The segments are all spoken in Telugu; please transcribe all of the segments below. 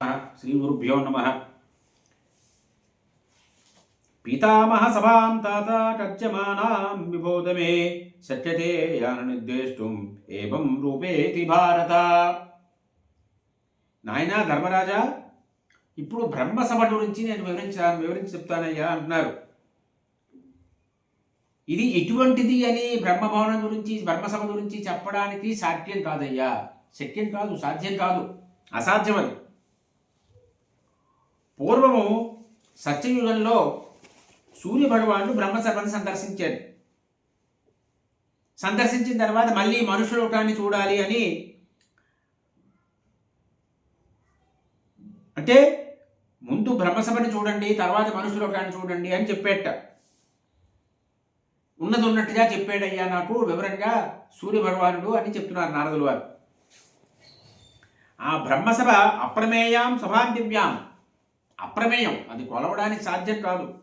శ్రీ గురుభ్యో నమ. పీతామహ సభాం తాత కర్చమానాం విబోధమే శక్యతే యాన నిర్దేష్టం ఏవం రూపేతి భారత. నాయనా ధర్మరాజా ఇప్పుడు బ్రహ్మసభ గురించి నేను వివరించాను వివరించి చెప్తానయ్యా అంటున్నారు. ఇది ఎటువంటిది అని బ్రహ్మభవనం గురించి బ్రహ్మసభ గురించి చెప్పడానికి సాధ్యం కాదయ్యా. శక్యం కాదు సాధ్యం కాదు. అసాధ్యం అది. పూర్వము సత్యయుగంలో సూర్య భగవానుడు బ్రహ్మసభను సందర్శించాడు. సందర్శించిన తర్వాత మళ్ళీ మనుషులోకాన్ని చూడాలి అని అంటే ముందు బ్రహ్మసభని చూడండి తర్వాత మనుషులోకాన్ని చూడండి అని చెప్పేట. ఉన్నది ఉన్నట్టుగా చెప్పాడయ్యా నాకు వివరంగా సూర్య భగవానుడు అని చెప్తున్నారు నారదులు వారు. ఆ బ్రహ్మసభ అప్రమేయాం సభాంతివ్యాం అప్రమేయం. అది కొలవడానికి సాధ్యం కాదు.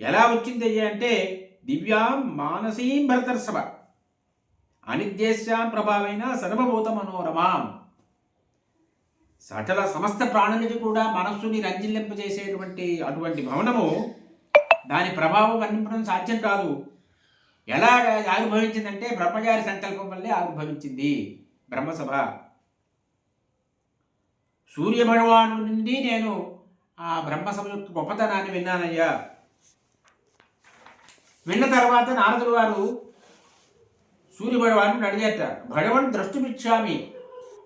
ఎలా వచ్చింది అయ్యా అంటే దివ్యాం మానసీం భరతర్సభ అనిద్దేశ్యాం ప్రభావైన సర్వభూత మనోరమాం. సకల సమస్త ప్రాణులకి కూడా మనస్సుని రంజిల్లింపజేసేటువంటి అటువంటి భవనము దాని ప్రభావం వర్ణించడం సాధ్యం కాదు. ఎలా ఆవిర్భవించిందంటే బ్రహ్మగారి సంకల్పం వల్లే ఆవిర్భవించింది బ్రహ్మసభ. సూర్యభగవాను నుండి నేను ఆ బ్రహ్మ సంయుక్త గొప్పతనాన్ని విన్నానయ్యా. విన్న తర్వాత నారదుడు వారు సూర్యభగవాను అడిగేట భగవన్ ద్రష్టుమిచ్చామి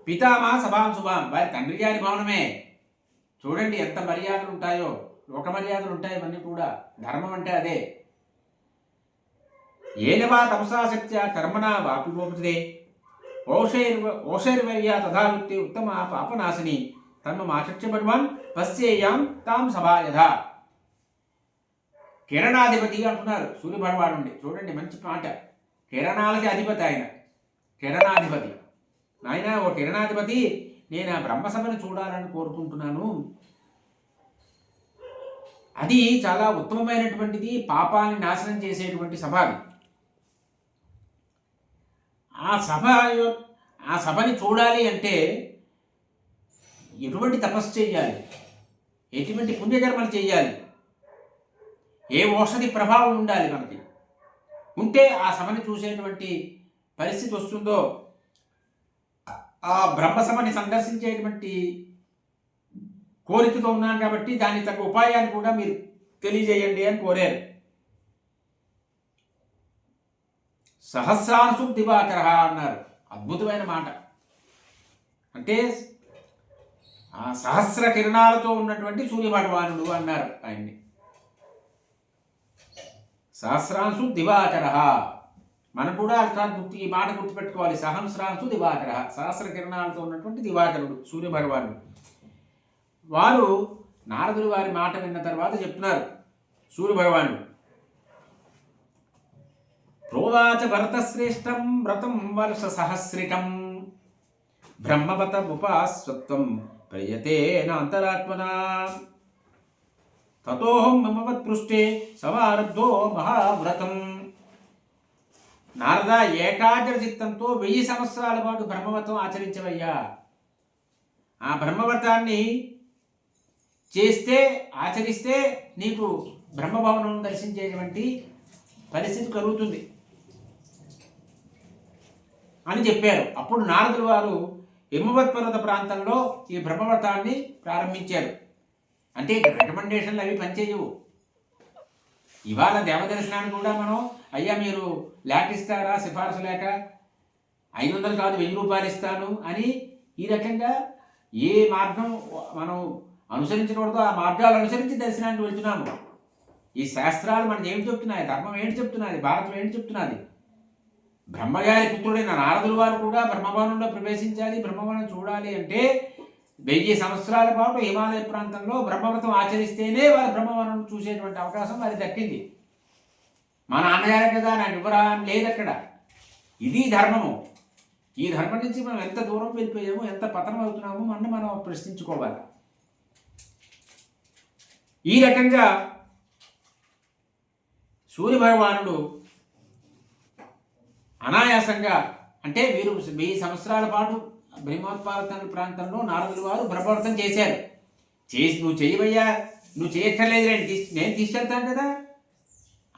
పితామా సభాం శుభాం వారి తండ్రి గారి భవనమే చూడండి ఎంత మర్యాదలు ఉంటాయో లోక మర్యాదలు ఉంటాయి ఇవన్నీ కూడా. ధర్మం అంటే అదే. ఏనవా తమసా శక్త్యా కర్మణా వాపి ఓషైర్వర్య తథావృత్తి ఉత్తమ పాపనాశిని. తన్మ మాచక్ష్య భగవాన్ పశ్చేయాం తాం సభాయధ కిరణాధిపతి అంటున్నారు సూర్య భగవాన్ నుండి చూడండి మంచి మాట కిరణాలకి అధిపతి ఆయన. కిరణాధిపతి నాయన ఓ కిరణాధిపతి నేను ఆ బ్రహ్మసభను చూడాలని కోరుకుంటున్నాను. అది చాలా ఉత్తమమైనటువంటిది పాపాన్ని నాశనం చేసేటువంటి సభ అది. ఆ సభ ఆ సభని చూడాలి అంటే ఎటువంటి తపస్సు చేయాలి? ఎటువంటి పుణ్యకర్మలు చేయాలి? ఏ ఔషధి ప్రభావం ఉండాలి మనకి? ఉంటే ఆ సభని చూసేటువంటి పరిస్థితి వస్తుందో? ఆ బ్రహ్మసభని సందర్శించేటువంటి కోరికతో ఉన్నాను కాబట్టి దానికి తగ్గ ఉపాయాన్ని కూడా మీరు తెలియజేయండి అని కోరారు. సహస్రాంశు దివాకర అన్నారు. అద్భుతమైన మాట. అంటే ఆ సహస్ర కిరణాలతో ఉన్నటువంటి సూర్యభగవానుడు అన్నారు ఆయన్ని. సహస్రాంశు దివాకర. మనం కూడా అర్థాన్ని గుర్తు ఈ మాట గుర్తుపెట్టుకోవాలి. సహస్రాంశు దివాకర. సహస్ర కిరణాలతో ఉన్నటువంటి దివాకరుడు సూర్యభగవానుడు. వారు నారదులు వారి మాట విన్న తర్వాత చెప్తున్నారు సూర్యభగవానుడు. ప్రోవాచ భరతశ్రేష్టం వ్రతం వర్ష సహస్రికం. బ్రహ్మవత ఉపాస్వత్వం ప్రయతేన అంతరాత్మనా తతోహం మమవత్ పృష్ఠే సమారబ్ధో మహావ్రతం. నారద ఏకాగ్ర చిత్తంతో వెయ్యి సంవత్సరాల పాటు బ్రహ్మవతం ఆచరించవయ్యా. ఆ బ్రహ్మవ్రతాన్ని చేస్తే ఆచరిస్తే నీకు బ్రహ్మభవనం దర్శించేటువంటి పరిస్థితి కలుగుతుంది. అని చెప్పారు. అప్పుడు నారదులు వారు హిమవత్ పర్వత ప్రాంతంలో ఈ బ్రహ్మవ్రతాన్ని ప్రారంభించారు. అంటే రికమెండేషన్లు అవి పనిచేయవు. ఇవాళ దేవదర్శనానికి కూడా మనం అయ్యా మీరు లేఖ ఇస్తారా సిఫార్సు లేక ఐదు వందలు కాదు వెయ్యి రూపాయలు ఇస్తాను అని ఈ రకంగా ఏ మార్గం మనం అనుసరించకూడదో ఆ మార్గాలు అనుసరించి దర్శనానికి వెళ్తున్నాము. ఈ శాస్త్రాలు మనకి ఏం చెప్తున్నాయి? ధర్మం ఏంటి చెప్తున్నది? భారతం ఏంటి చెప్తున్నది? బ్రహ్మగారి పుత్రుడైన నారదుల వారు కూడా బ్రహ్మభవనంలో ప్రవేశించాలి బ్రహ్మభవనం చూడాలి అంటే వెయ్యి సంవత్సరాల పాటు హిమాలయ ప్రాంతంలో బ్రహ్మవ్రతం ఆచరిస్తేనే వారు బ్రహ్మవనం చూసేటువంటి అవకాశం వారికి దక్కింది. మా నాన్నగారు కదా నాకు వివరాలు లేదు అక్కడ. ఇది ధర్మము. ఈ ధర్మం నుంచి మనం ఎంత దూరం వెళ్ళిపోయాము ఎంత పతనం అవుతున్నామో మనం మనం ప్రశ్నించుకోవాలి. ఈ రకంగా సూర్య భగవానుడు అనాయాసంగా అంటే వీరు వెయ్యి సంవత్సరాల పాటు బ్రహ్మోత్పాదన ప్రాంతంలో నారదులు వారు భ్రమవర్తం చేశారు. చేసి నువ్వు చేయవయ్యా నువ్వు చేయక్కర్లేదు నేను తీసు నేను తీసుకెళ్తాను కదా.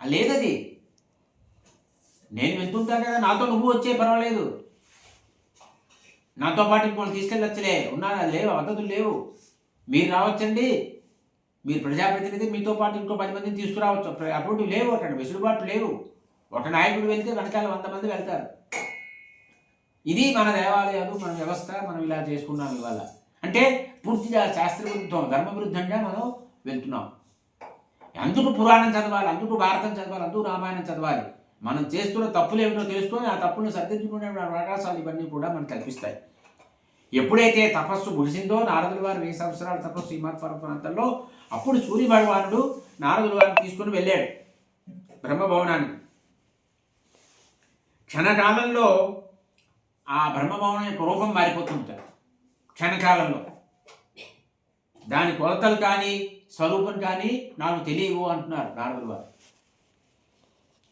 లేదది. నేను వెళ్తుంటాను కదా నాతో నువ్వు వచ్చే పర్వాలేదు. నాతో పాటు మిమ్మల్ని తీసుకెళ్ళొచ్చులే. ఉన్నారా? లేవు? పద్ధతులు లేవు. మీరు రావచ్చండి. మీరు ప్రజాప్రతినిధి మీతో పాటు ఇంకో పది మందిని తీసుకురావచ్చు. అప్పుడు లేవు అక్కడ వెసులుబాటు లేవు. ఒక నాయకుడు వెళ్తే వెనకాల వంద మంది వెళ్తారు. ఇది మన దేవాలయాలు మన వ్యవస్థ మనం ఇలా చేసుకున్నాం ఇవాళ. అంటే పూర్తిగా శాస్త్రవిరుద్ధం ధర్మవిరుద్ధంగా మనం వెళ్తున్నాం. అందుకు పురాణం చదవాలి అందుకు భారతం చదవాలి అందుకు రామాయణం చదవాలి. మనం చేస్తున్న తప్పులు ఏమిటో తెలుసుకొని ఆ తప్పులను సర్దించుకునే అవకాశాలు ఇవన్నీ కూడా మనకు కల్పిస్తాయి. ఎప్పుడైతే తపస్సు ముగిసిందో నారదుల వారు వెయ్యి సంవత్సరాల తపస్సు హిమాత్పర ప్రాంతంలో అప్పుడు సూర్య భగవానుడు నారదుల వారిని తీసుకుని వెళ్ళాడు బ్రహ్మభవనానికి. క్షణకాలంలో ఆ బ్రహ్మభవనం యొక్క రూపం మారిపోతుంటారు క్షణకాలంలో. దాని కొలతలు కానీ స్వరూపం కానీ నాకు తెలియవు అంటున్నారు నారదుల వారు.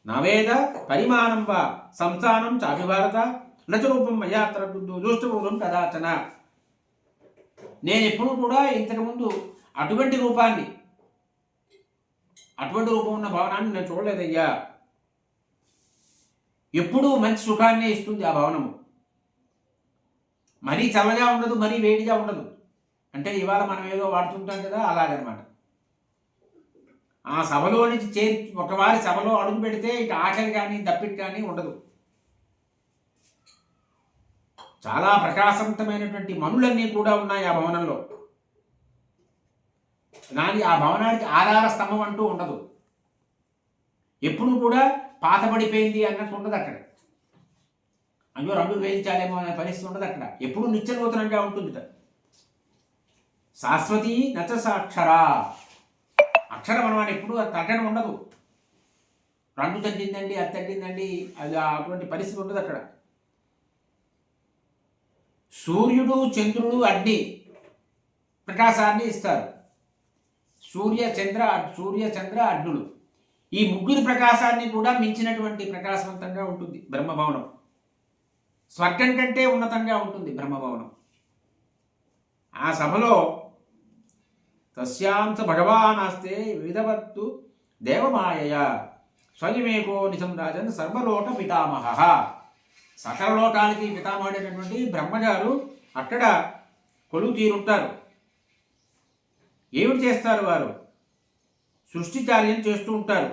నవేద పరిమాణం వా సంస్థానం చాభిభారత నచరూపం మయాత్ర దుష్టపూర్వం కదాచన. నేను ఎప్పుడు కూడా ఇంతకుముందు అటువంటి రూపాన్ని అటువంటి రూపం ఉన్న భవనాన్ని నేను చూడలేదయ్యా. ఎప్పుడూ మంచి సుఖాన్ని ఇస్తుంది ఆ భవనము. మరీ చల్లగా ఉండదు మరీ వేడిగా ఉండదు. అంటే ఇవాళ మనం ఏదో వాడుతుంటాం కదా అలాగనమాట. ఆ సభలో నుంచి చే ఒకవారి సభలో అడుగు పెడితే ఇటు ఆకలి కానీ దప్పిట్ కానీ ఉండదు. చాలా ప్రకాశవంతమైనటువంటి మనులన్నీ కూడా ఉన్నాయి ఆ భవనంలో. దాని ఆ భవనానికి ఆధార స్తంభం అంటూ ఉండదు. ఎప్పుడు కూడా పాతబడిపోయింది అన్నట్టు ఉండదు అక్కడ. అయ్యో రంగులు వేయించాలేమో అనే పరిస్థితి ఉండదు అక్కడ. ఎప్పుడు నిత్యనూతనంగా ఉంటుంది శాశ్వతి నచ సాక్షరా అక్షరం అనమాట ఎప్పుడు అది తగ్గడం ఉండదు. రంగు తగ్గిందండి అది తగ్గిందండి అది అటువంటి పరిస్థితి ఉండదు అక్కడ. సూర్యుడు చంద్రుడు అగ్ని ప్రకాశాన్ని ఇస్తారు. సూర్య చంద్ర సూర్య చంద్ర అడ్డులు. ఈ ముగ్గురు ప్రకాశాన్ని కూడా మించినటువంటి ప్రకాశవంతంగా ఉంటుంది బ్రహ్మభవనం. స్వర్గం కంటే ఉన్నతంగా ఉంటుంది బ్రహ్మభవనం. ఆ సభలో తస్యాంశ భగవానాస్తే విధవత్తు దేవమాయయ స్వయమేకో నిజం రాజన్ సర్వలోక పితామహ. సకల లోకాలకి పితామహుడైనటువంటి బ్రహ్మగారు అక్కడ కొలువు తీరుంటారు ఏమిటి చేస్తారు వారు? సృష్టిచార్యం చేస్తూ ఉంటారు.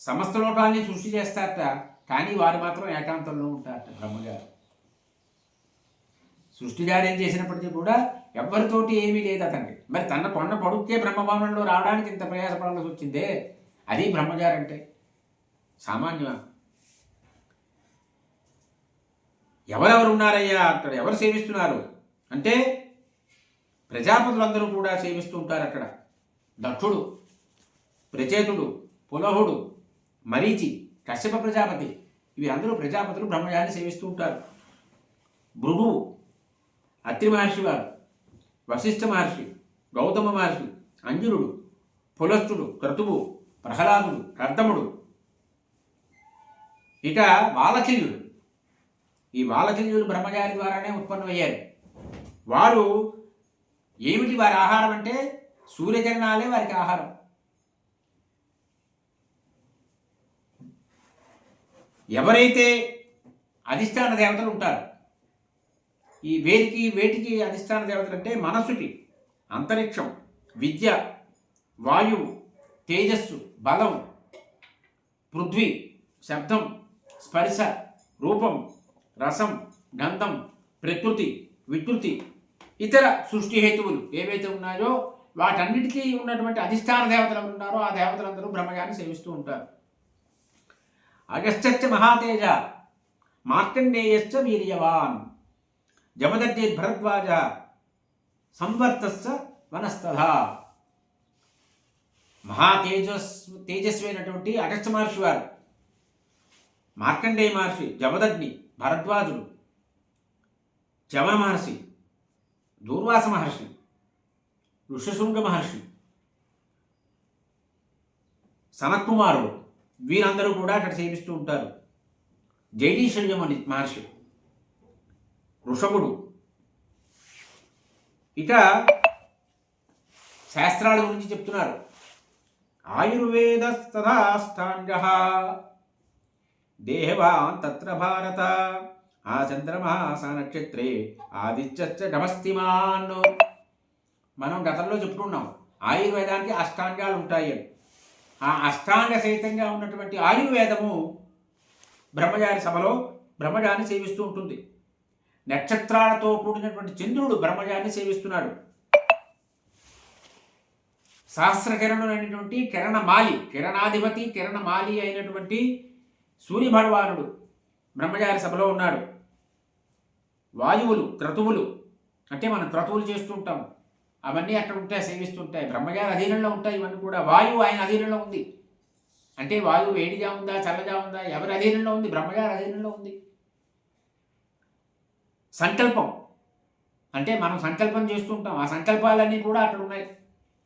సమస్త లోకాల్ని సృష్టి చేస్తారట కానీ వారు మాత్రం ఏకాంతంలో ఉంటారట బ్రహ్మగారు. సృష్టిచార్యం చేసినప్పటికీ కూడా ఎవరితోటి ఏమీ లేదు అతనికి. మరి తన కొండ పడుకే బ్రహ్మభవనంలో రావడానికి ఇంత ప్రయాసపడాల్సి వచ్చిందే? అది బ్రహ్మగారు అంటే సామాన్య ఎవరెవరు ఉన్నారయ్యా? అక్కడ ఎవరు సేవిస్తున్నారు? అంటే ప్రజాపతులందరూ కూడా సేవిస్తూ ఉంటారు అక్కడ దక్షుడు ప్రచేతుడు పులహుడు మరీచి కశ్యప ప్రజాపతి ఇవి అందరూ ప్రజాపతులు బ్రహ్మజాన్ని సేవిస్తూ ఉంటారు. భృగువు అత్రి మహర్షి వారు వశిష్ఠ మహర్షి గౌతమ మహర్షి అంజురుడు పులస్తుడు క్రతువు ప్రహ్లాదుడు కర్దముడు ఇక బాలకిల్యుడు ఈ బాలకిల్యుడు బ్రహ్మచారి ద్వారానే ఉత్పన్నమయ్యారు. వారు ఏమిటి వారి ఆహారం అంటే? సూర్యకిరణాలే వారికి ఆహారం. ఎవరైతే అధిష్టాన దేవతలు ఉంటారు ఈ వేటికి వేటికి అధిష్టాన దేవతలు అంటే మనస్సుకి అంతరిక్షం విద్య వాయువు తేజస్సు బలం పృథ్వీ శబ్దం స్పర్శ రూపం రసం గంధం ప్రకృతి వికృతి ఇతర సృష్టి హేతువులు ఏవైతే ఉన్నాయో వాటన్నిటికీ ఉన్నటువంటి అధిష్టాన దేవతలు ఎవరు ఉన్నారో ఆ దేవతలందరూ బ్రహ్మగారిని సేవిస్తూ ఉంటారు. అగస్త్య మహాతేజ మార్కండేయశ్చ వీర్యవాన్ జమదర్జి భరద్వాజ సంవర్తస్స వనస్తథ మహా తేజస్ తేజస్వైనటువంటి అగస్త్య మహర్షి వారు మార్కండేయ మహర్షి జమదగ్ని భరద్వాజుడు చవన మహర్షి దూర్వాస మహర్షి ఋషశృంగ మహర్షి సనత్కుమారుడు వీరందరూ కూడా అక్కడ సేవిస్తూ ఉంటారు. జైడీశల్యమని మహర్షి వృషభుడు ఇక శాస్త్రాల గురించి చెప్తున్నారు. ఆయుర్వేద తథాష్టాంగ దేహవాన్ తత్ర భారత ఆ చంద్రమా స నక్షత్రే ఆదిత్యశ్చ నమస్తిమాన్. మనం గతంలో చెప్పుకున్నాం. ఆయుర్వేదానికి అష్టాంగాలు ఉంటాయి ఆ అష్టాంగ సహితంగా ఉన్నటువంటి ఆయుర్వేదము బ్రహ్మచారి సభలో బ్రహ్మజాన్ని సేవిస్తూ ఉంటుంది. నక్షత్రాలతో కూడినటువంటి చంద్రుడు బ్రహ్మజాన్ని సేవిస్తున్నాడు. సహస్రకిరణుడు అయినటువంటి కిరణమాలి కిరణాధిపతి కిరణమాలి అయినటువంటి సూర్య భగవానుడు బ్రహ్మచారి సభలో ఉన్నాడు. వాయువులు క్రతువులు అంటే మనం క్రతువులు చేస్తుంటాము అవన్నీ అక్కడ ఉంటాయి సేవిస్తుంటాయి. బ్రహ్మగారి అధీనంలో ఉంటాయి ఇవన్నీ కూడా. వాయువు ఆయన అధీనంలో ఉంది. అంటే వాయువు వేడిగా ఉందా చల్లగా ఉందా? ఎవరి అధీనంలో ఉంది? బ్రహ్మగారి అధీనంలో ఉంది. సంకల్పం. అంటే మనం సంకల్పం చేస్తుంటాం. ఆ సంకల్పాలన్నీ కూడా అక్కడ ఉన్నాయి.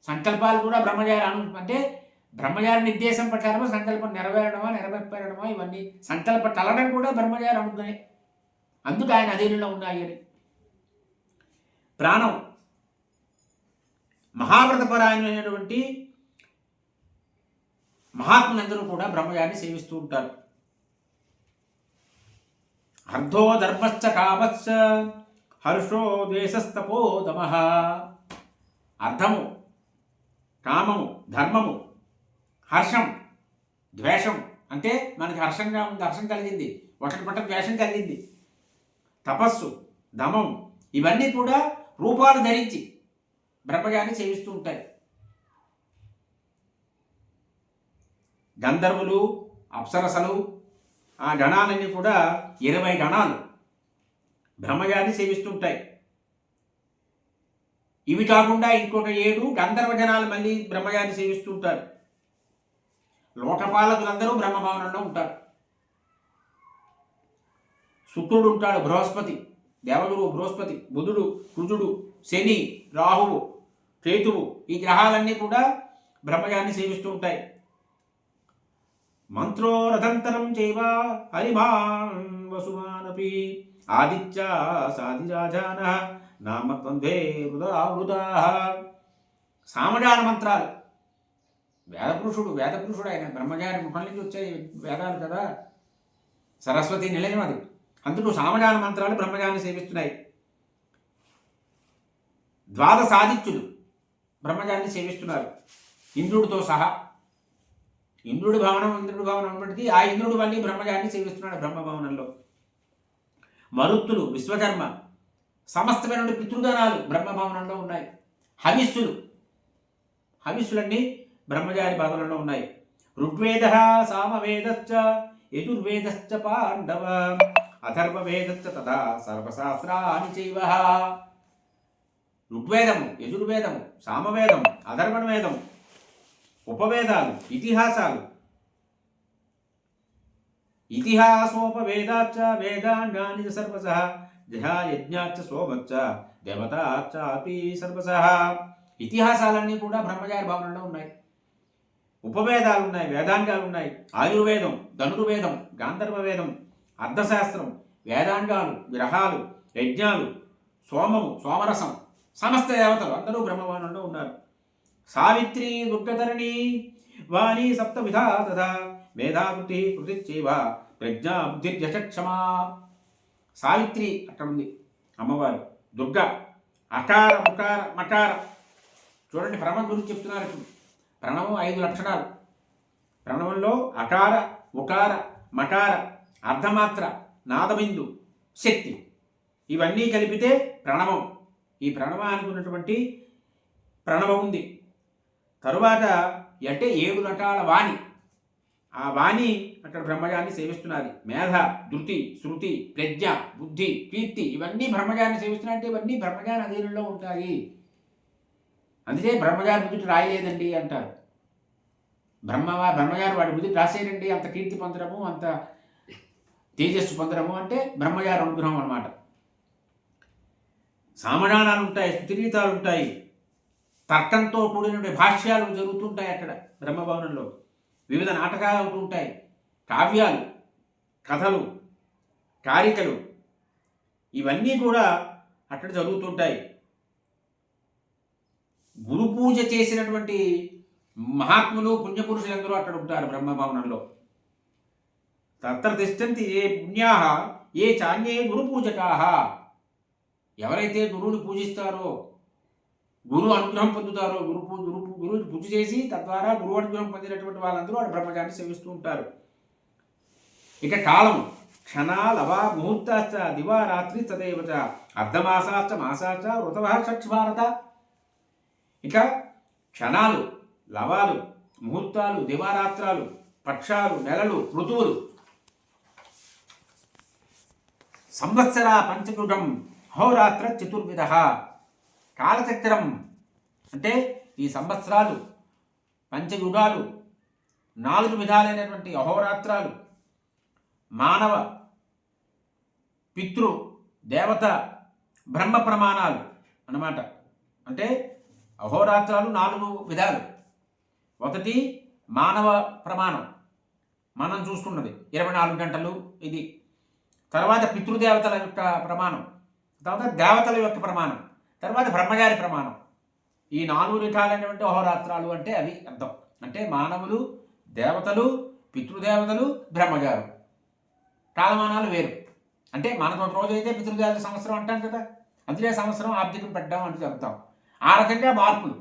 సంకల్పాలు కూడా బ్రహ్మగారి అను అంటే బ్రహ్మగారి నిర్దేశం ప్రకారము సంకల్పం నెరవేరడమా నెరవేర్పడమా ఇవన్నీ. సంకల్ప తలడం కూడా బ్రహ్మగారి అనుకునే అందుకు ఆయన అధీనంలో ఉన్నాయి అని. ప్రాణం. మహావ్రతపరాయణమైనటువంటి మహాత్ములందరూ కూడా బ్రహ్మచారిని సేవిస్తూ ఉంటారు. అర్ధో ధర్మశ్చ కామశ్చ హర్షో ద్వేషస్తపోదమ అర్థము కామము ధర్మము హర్షం ద్వేషం అంటే మనకి హర్షంగా ఉంది హర్షం కలిగింది ఒకటి పట్ల ద్వేషం కలిగింది. తపస్సు దమం ఇవన్నీ కూడా రూపాలు ధరించి బ్రహ్మగారిని సేవిస్తూ ఉంటాయి. గంధర్వులు అప్సరసలు ఆ గణాలన్నీ కూడా ఇరవై గణాలు బ్రహ్మగారిని సేవిస్తుంటాయి ఇవి కాకుండా ఇంకొక ఏడు గంధర్వ జనాలు మళ్ళీ బ్రహ్మగారిని సేవిస్తుంటారు లోకపాలకులందరూ బ్రహ్మభవనంలో ఉంటారు. శుక్రుడు ఉంటాడు బృహస్పతి దేవగురు బృహస్పతి బుధుడు కుజుడు శని రాహువు. కేతువు ఈ గ్రహాలన్నీ కూడా బ్రహ్మజాన్ని సేవిస్తూ ఉంటాయి. మంత్రో రథంతరం చైవ హరిభాన్ వసుమానపి ఆదిత్య సాధిరాజాన నామత్వంధే వృదా సామజాన మంత్రాలు. వేదపురుషుడు వేదపురుషుడు ఆయన బ్రహ్మచారి ముఖం నుంచి వచ్చాయి వేదాలు కదా. సరస్వతి నిలయం అది. అందుకు సామజాన మంత్రాలు బ్రహ్మజాన్ని సేవిస్తున్నాయి. ద్వాదశాదిత్యులు. బ్రహ్మజాన్ని సేవిస్తున్నారు. ఇంద్రుడితో సహా. ఇంద్రుడి భవనం ఇంద్రుడి భవనం ఉన్నప్పటికీ ఆ ఇంద్రుడు మళ్ళీ బ్రహ్మజాన్ని సేవిస్తున్నాడు బ్రహ్మభవనంలో. మరుత్తులు విశ్వకర్మ సమస్తమైన పితృగణాలు బ్రహ్మభవనంలో ఉన్నాయి. హవిస్సులు. హవిస్సులన్నీ బ్రహ్మచారి భాగంలో ఉన్నాయి. ఋగ్వేద సామవేదశ్చ యజుర్వేదశ్చ పాండవ అథర్వవేదశ్చ తథా సర్వశాస్త్రాని చైవ. ఋగ్వేదము యజుర్వేదము సామవేదం అధర్వణవేదము ఉపవేదాలు ఇతిహాసాలు. ఇతిహాసోపవేదాచ వేదాంగాని చ సర్వస యజ్ఞాచ్చ సోమచ్చ దేవతాచ్చ అపి సర్వస. ఇతిహాసాలన్నీ కూడా బ్రహ్మచారి భావనలో ఉన్నాయి. ఉపవేదాలు ఉన్నాయి వేదాంగాలు ఉన్నాయి ఆయుర్వేదం ధనుర్వేదం గాంధర్వ వేదం అర్థశాస్త్రం వేదాంగాలు గ్రహాలు యజ్ఞాలు సోమము సోమరసం. సమస్త దేవతలు అందరూ బ్రహ్మవానంలో ఉన్నారు. సావిత్రి దుర్గధరణి వాణి సప్తవిధా తథా మేధావృత్తి కృతిచ్చేవ ప్రజ్ఞాబుద్ధి బుద్ధిర్యశక్షమా సావిత్రి అక్కడ ఉంది అమ్మవారు. దుర్గ అకార ముకార మకార. చూడండి ప్రణవం గురించి చెప్తున్నారు ఇప్పుడు. ప్రణవం ఐదు లక్షణాలు. ప్రణవంలో అకార ఉకార మకార అర్ధమాత్ర నాదబిందు శక్తి. ఇవన్నీ కలిపితే ప్రణవం. ఈ ప్రణవానికి ఉన్నటువంటి ప్రణవం ఉంది. తరువాత అంటే ఏడు రకాల వాణి. ఆ వాణి అక్కడ బ్రహ్మజాన్ని సేవిస్తున్నది. మేధ ధృతి శృతి ప్రజ్ఞ బుద్ధి కీర్తి ఇవన్నీ బ్రహ్మగారిని సేవిస్తున్నాయంటే ఇవన్నీ బ్రహ్మగారి అధీనంలో ఉంటాయి. అందుకే బ్రహ్మగారి బుద్ధి రాయలేదండి అంటారు. బ్రహ్మ బ్రహ్మగారు వాడి బుద్ధి రాసేయండి. అంత కీర్తి పొందడము అంత తేజస్సు పొందడము అంటే బ్రహ్మగారి అనుగ్రహం అన్నమాట. సామధానాలు ఉంటాయి స్థుతిగీతాలు ఉంటాయి తర్కంతో కూడిన భాష్యాలు జరుగుతుంటాయి అక్కడ బ్రహ్మభవనంలో. వివిధ నాటకాలు అవుతుంటాయి. కావ్యాలు కథలు కారికలు ఇవన్నీ కూడా అక్కడ జరుగుతుంటాయి. గురు పూజ చేసినటువంటి మహాత్ములు పుణ్యపురుషులందరూ అక్కడ ఉంటారు బ్రహ్మభవనంలో. తత్ర తిష్టంతి ఏ పుణ్యా ఏ చాన్యే గురు పూజకాహ ఎవరైతే గురువుని పూజిస్తారో గురు అనుగ్రహం పొందుతారో గురు గురు గురువుని పూజ చేసి తద్వారా గురువు అనుగ్రహం పొందినటువంటి వాళ్ళందరూ వాడు బ్రహ్మచారిని సేవిస్తూ ఉంటారు. ఇక కాలం క్షణాలవ ముహూర్తాశ్చ దివా రాత్రి తదేవచ అర్ధమాసాశ్చ మాసాశ్చ ఋతవ షట్ భారత ఇక క్షణాలు లవాలు ముహూర్తాలు దివారాత్రాలు పక్షాలు నెలలు ఋతువులు. సంవత్సర పంచయుగం హోరాత్ర చతుర్విధ. కాలచక్రం అంటే ఈ సంవత్సరాలు పంచయుగాలు నాలుగు విధాలైనటువంటి అహోరాత్రాలు. మానవ పితృ దేవత బ్రహ్మ ప్రమాణాలు అన్నమాట. అంటే అహోరాత్రాలు నాలుగు విధాలు. ఒకటి మానవ ప్రమాణం. మనం చూసుకున్నది ఇరవై నాలుగు గంటలు ఇది. తర్వాత పితృదేవతల యొక్క ప్రమాణం. తర్వాత దేవతల యొక్క ప్రమాణం తర్వాత బ్రహ్మగారి ప్రమాణం. ఈ నాలుగు రకాలైనటువంటి అహోరాత్రాలు అంటే అవి అర్థం. అంటే మానవులు దేవతలు పితృదేవతలు బ్రహ్మగారు. కాలమానాలు వేరు. అంటే మనకు ఒక రోజు అయితే పితృదేవత సంవత్సరం అంటాం కదా. అందుకే సంవత్సరం ఆబ్జెక్ట్ పెట్టడం అని చెప్తాం. ఆ రకంగా మార్పులు.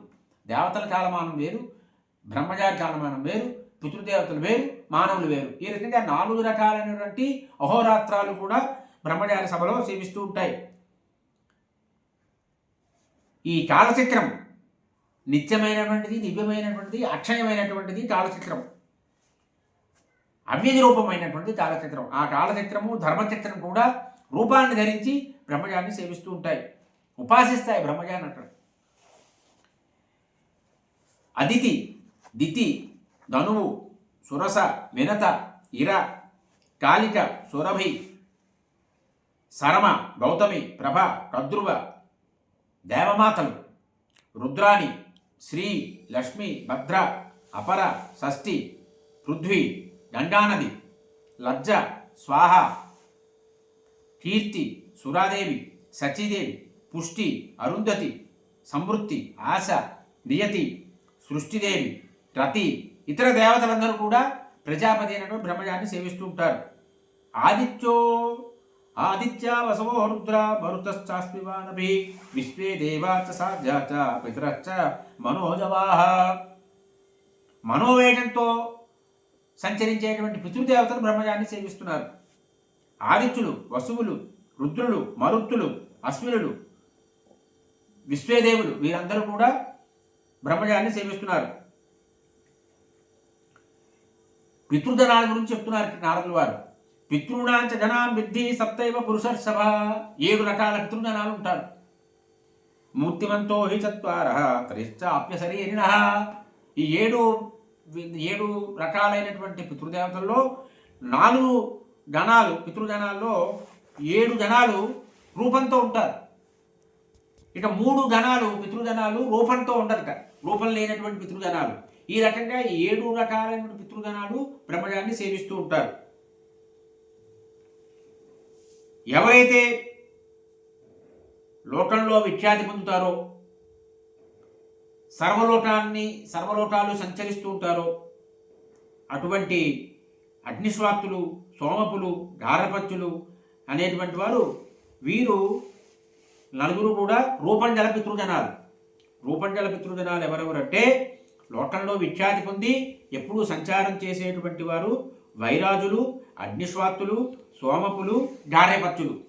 దేవతల కాలమానం వేరు బ్రహ్మచారి కాలమానం వేరు పితృదేవతలు వేరు మానవులు వేరు. ఈ రకంగా నాలుగు రకాలైనటువంటి అహోరాత్రాలు కూడా బ్రహ్మచారి సభలో సేవిస్తూ ఉంటాయి. ఈ కాలచక్రం నిత్యమైనటువంటిది దివ్యమైనటువంటిది అక్షయమైనటువంటిది కాలచక్రం అవ్యయ రూపమైనటువంటి కాలచక్రం ఆ కాలచక్రము ధర్మచక్రం కూడా రూపాన్ని ధరించి బ్రహ్మజాన్ని సేవిస్తూ ఉంటాయి. ఉపాసిస్తాయి బ్రహ్మజాన్ని అంటారు. అదితి దితి ధనువు సురస వినత ఇర కాళిక సురభి సరమ గౌతమి ప్రభ కద్రువ దేవమాతలు రుద్రాణి శ్రీ లక్ష్మి భద్ర అపర షష్ఠి పృథ్వీ గంగానది లజ్జ స్వాహ కీర్తి సురాదేవి సచీదేవి పుష్టి అరుంధతి సమృద్ధి ఆశ నియతి సృష్టిదేవి రతి ఇతర దేవతలందరూ కూడా ప్రజాపతి అయినటువంటి బ్రహ్మజాన్ని సేవిస్తూ ఉంటారు. ఆదిత్యో ఆదిత్య వసవో రుద్ర మరుతశ్చాస్మివానభి విశ్వే దేవాచ సాధ్యాచ పితరశ్చ మనోజవాహ మనోవేగంతో సంచరించేటువంటి పితృదేవతలు బ్రహ్మజాన్ని సేవిస్తున్నారు. ఆదిత్యులు వసువులు రుద్రులు మరుత్తులు అశ్వినులు విశ్వేదేవులు వీరందరూ కూడా బ్రహ్మజాన్ని సేవిస్తున్నారు. పితృధనాల గురించి చెప్తున్నారు నారదులు వారు. పితృణాంచ జనాం విద్ధి సప్తైవ పురుషర్షభ ఏడు రకాల పితృజనాలు ఉంటారు. మూర్తిమంతో హి చత్వార త్రిశ్చాప్య శరీరిణ. ఈ ఏడు ఏడు రకాలైనటువంటి పితృదేవతల్లో నాలుగు గణాలు పితృగణాల్లో ఏడు గణాలు రూపంతో ఉంటారు. ఇక మూడు గణాలు పితృగణాలు రూపంతో ఉండరట రూపం లేనటువంటి పితృగణాలు. ఈ రకంగా ఏడు రకాలైనటువంటి పితృగణాలు బ్రహ్మజాన్ని సేవిస్తూ ఉంటారు. ఎవరైతే లోకంలో విఖ్యాతి పొందుతారో సర్వలోకాన్ని సర్వలోకాలు సంచరిస్తూ ఉంటారో అటువంటి అగ్నిస్వాత్తులు సోమపులు గారపత్యులు అనేటువంటి వారు వీరు నలుగురు కూడా రూపంజల పితృజనాలు. రూపంజల పితృజనాలు ఎవరెవరంటే లోకంలో విఖ్యాతి పొంది ఎప్పుడూ సంచారం చేసేటువంటి వారు వైరాజులు అగ్నిస్వాత్తులు సోమపులు గారేపచ్చులు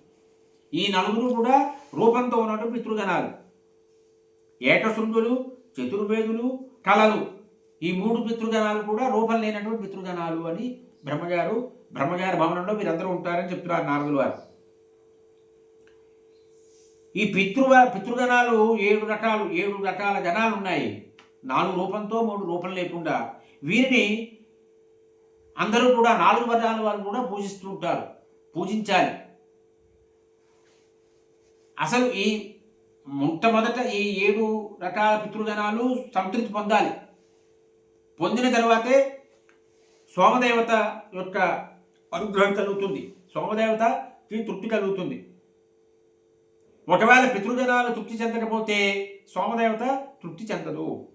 ఈ నలుగురు కూడా రూపంతో ఉన్నటువంటి పితృగణాలు. ఏకశృంగులు చతుర్వేదులు కళలు. ఈ మూడు పితృగణాలు కూడా రూపం లేనటువంటి పితృగణాలు అని బ్రహ్మగారు బ్రహ్మగారి భవనంలో మీరందరూ ఉంటారని చెప్తున్నారు నారదులు వారు ఈ పితృ పితృగణాలు ఏడు రకాలు ఏడు రకాల గణాలు ఉన్నాయి. నాలుగు రూపంతో మూడు రూపం లేకుండా వీరిని అందరూ కూడా నాలుగు వర్గాల వారు కూడా పూజిస్తూ ఉంటారు. పూజించాలి. అసలు ఈ మొట్టమొదట ఈ ఏడు రకాల పితృగణాలు సంతృప్తి పొందాలి. పొందిన తర్వాతే సోమదేవత యొక్క అనుగ్రహం కలుగుతుంది. సోమదేవతకి తృప్తి కలుగుతుంది. ఒకవేళ పితృజనాలు తృప్తి చెందకపోతే సోమదేవత తృప్తి చెందదు.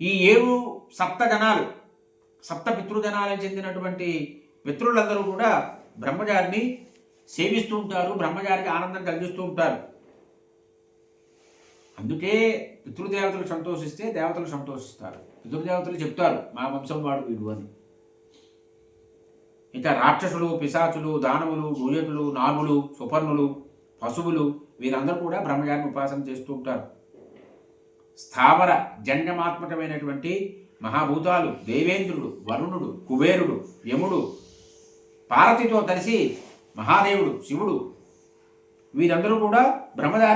ఈ ఏడు సప్తగణాలు సప్త పితృగణాలకు చెందినటువంటి మిత్రులందరూ కూడా బ్రహ్మచారిని సేవిస్తూ ఉంటారు బ్రహ్మచారికి ఆనందం కలిగిస్తూ ఉంటారు. అందుకే పితృదేవతలు సంతోషిస్తే దేవతలు సంతోషిస్తారు. పితృదేవతలు చెప్తారు మా వంశం వాడు వీడు అని. ఇంకా రాక్షసులు పిశాచులు దానవులు భూయతులు నాగులు సుపర్ణులు పశువులు వీరందరూ కూడా బ్రహ్మచారిని ఉపాసన చేస్తూ ఉంటారు. స్థావర జంగమాత్మకమైనటువంటి మహాభూతాలు దేవేంద్రుడు వరుణుడు కుబేరుడు యముడు పార్వతితో కలిసి మహాదేవుడు శివుడు వీరందరూ కూడా బ్రహ్మదారి